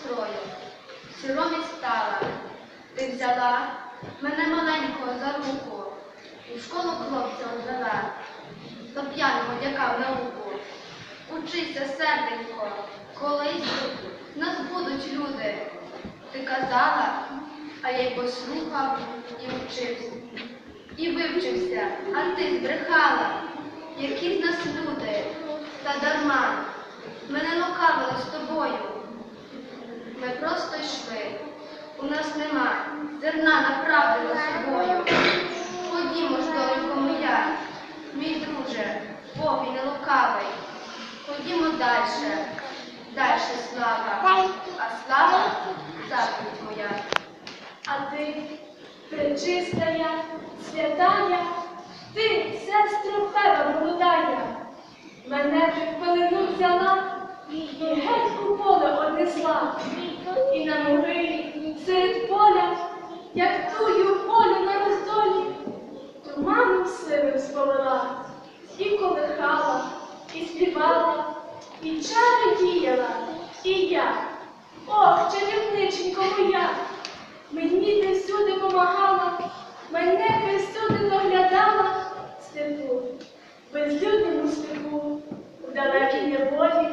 сестрою, сиромі стала, ти взяла мене маленького за руку в школу хлопця ввела, та п'яного дякав науку. Учися, серденько, колись нас будуть люди. Ти казала, а я й послухав і вчився. І вивчився, а ти збрехала, які з нас люди, та дарма. Мене лукавили з тобою. Ми просто йшли. У нас нема зерна на собою. Ходімо ж, донько моя, мій друже, Бог і не лукавий. Ходімо далі, далі слава, а слава заповідь моя. А ти, пречистая, святая, ти, сестру Феба молодая, мене ти в пелену взяла і геть у поле однесла, і на могилі серед поля, як тую полю на роздолі, туманом сивим сповела, і колихала, і співала, і чари діяла, і я, ох, чарівниченько моя. Мені ти всюди помагала, мене ти доглядала степу, безлюдному степу, в далекій неволі.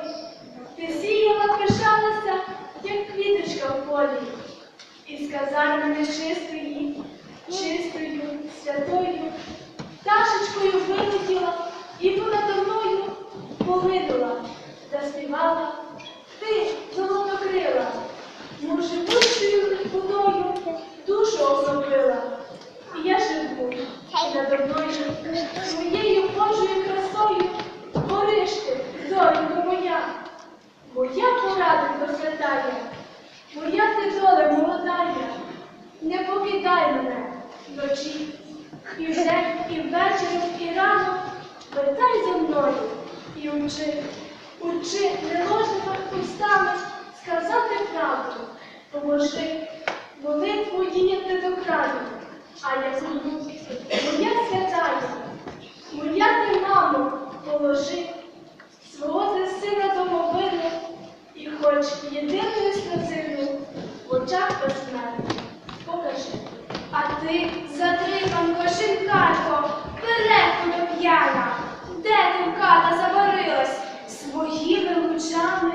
Квіточка в полі, і сказала мене чистої, чистою, святою, пташечкою вилетіла і понадо мною повидала, заспівала, ти золотокрила. Вищою водою душу обновила. І я живу, і надо мною своєю Божою красою гориш ти, зоренько моя. Моя пораденько святая, моя ти доля молодая. Не покидай мене вночі, і вдень, і ввечері, і рано. Вертай за мною і учи, учи неложними устами сказати правду. Поможи молитву діяти до краю, а я буду моя святая, моя ти мамо, положи свого ти сина домовину, і хоч єдиною сльозину в очах безсмертних покажи. А ти, затриманко, жінкарко, перекуно п'яна, де ти заварилась? Своїми лучами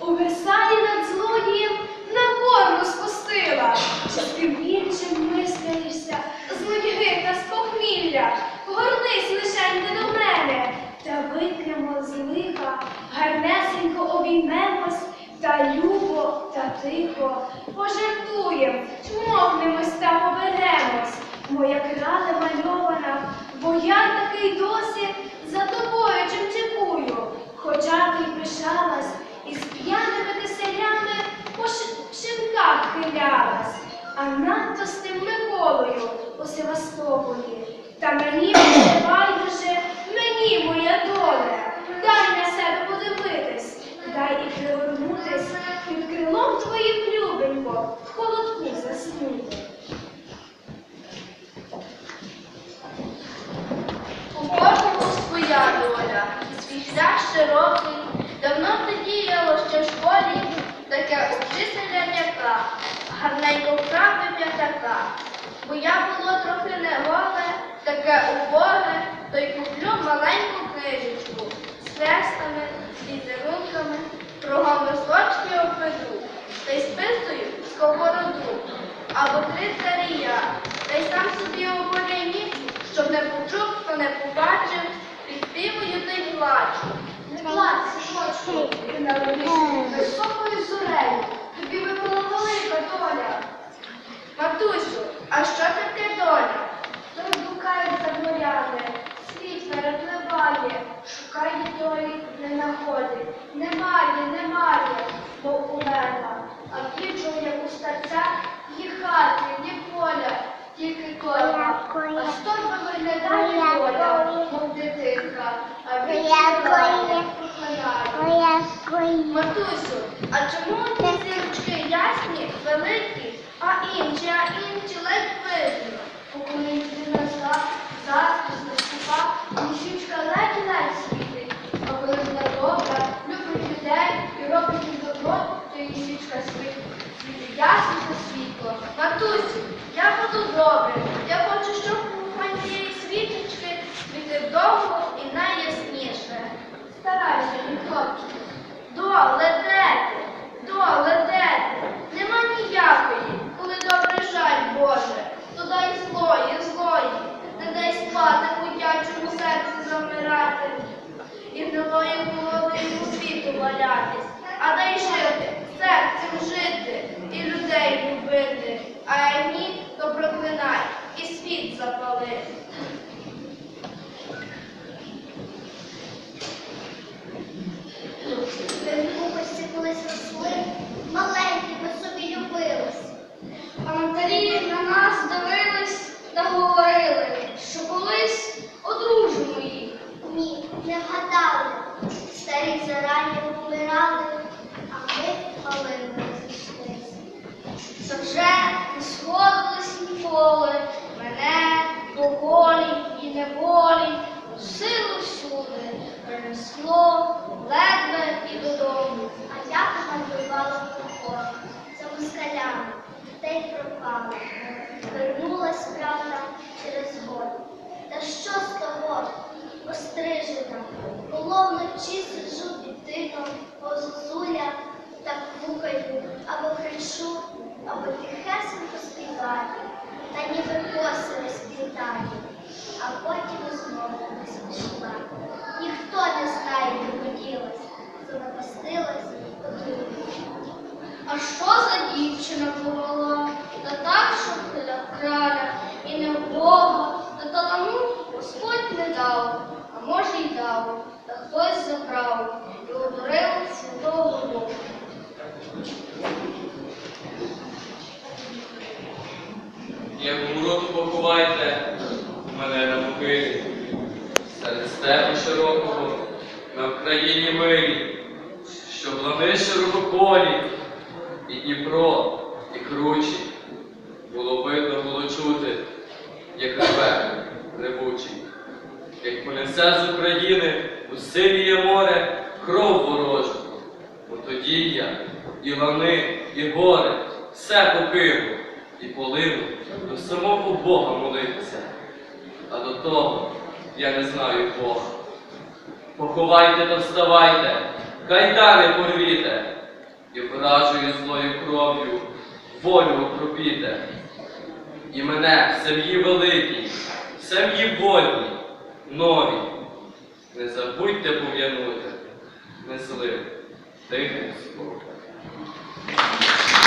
у Версалі над злодієм на гору спустила. Чи ти більше мислишся, з нудьги та з похмілля? Горнись лишеньки до мене, та вип'ємо з лиха, гарнесенько обіймемось, та любо, та тихо пожартуєм, чмокнемось та поберемось. Моя крале мальована, бо я такий досі за тобою чимчикую. Хоча ти пишалась, і з п'яними киселями по шинках хилялась, а надто з тим Миколою у Севастополі. Та мені байдуже, мені моя доля. Гарненько вправи п'ятака. Бо я було трохи не голе, таке убоге, то й куплю маленьку книжечку з хрестами, з візерунками, кругом листочки обведу, та й списую сковороду, або три царія, та й сам собі у горяні, щоб не почув, хто не побачив, підспівую та й плачу. Не плач, синочку, ти народився високою зорею, тобі випала велика доля. Матусю, а що таке доля? Той блукається морями, світ перепливає, шукає долі, не знаходить. Немає, немає, бо у мене, а вічує, як у старця, ні хати, ні поля, тільки доля. А що ж виглядає доля, мов дитинка, а він покладає. Матусю, а чому ти зірочки? Старайся, мій хлопчику. Долетете, долетете. Нема ніякої, коли добре жаль Боже. То дай злої, злої, не дай спати дитячому серці замирати. І гнилої голови у світу валятись, а дай жити, серцем жити і людей любити, а ні, то проклинай і світ запали. Ми в глупості колись росли, маленькі ми собі любились. А матері на нас дивились та говорили, що колись одружимо їх. Ні, не вгадали. Старі зарані помирали, а ми малими розійшлись. Та вже не сходились ніколи, мене по голі і неволі, силу всюди, принесло ледве і додому. А я командувала в поход за москалями, дітей. Вернулась правда через год. Та що з того? Острижена, було вночі сиджу під тином, позозуля, так кукаю, або кричу, або тихесенько співаю, та ніби коси розплітаю, а потім знову не спішла. Ніхто не знає, де поділась, занапастилась, подумала. А що за дівчина була? Та так, що для краля, і не в Бога, та талану Господь не дав, а може й дав, та хтось забрав і одурив святого Бога. Як умру, то поховайте мене на могилі, серед степу широкого, на Вкраїні милі, що лани широкополі, і Дніпро, і кручі. Було видно, було чути, як реве ревучий, як понесе з України у сивіє море кров ворожу. Бо тоді я і лани, і гори все покину і полину до самого Бога молитися. А до того я не знаю Бога. Поховайте та вставайте, кайдани порвіте, і вражою злою кров'ю волю окропіте. І мене в сім'ї великій, в сім'ї вольній, новій. Не забудьте пов'янути тихим спокій.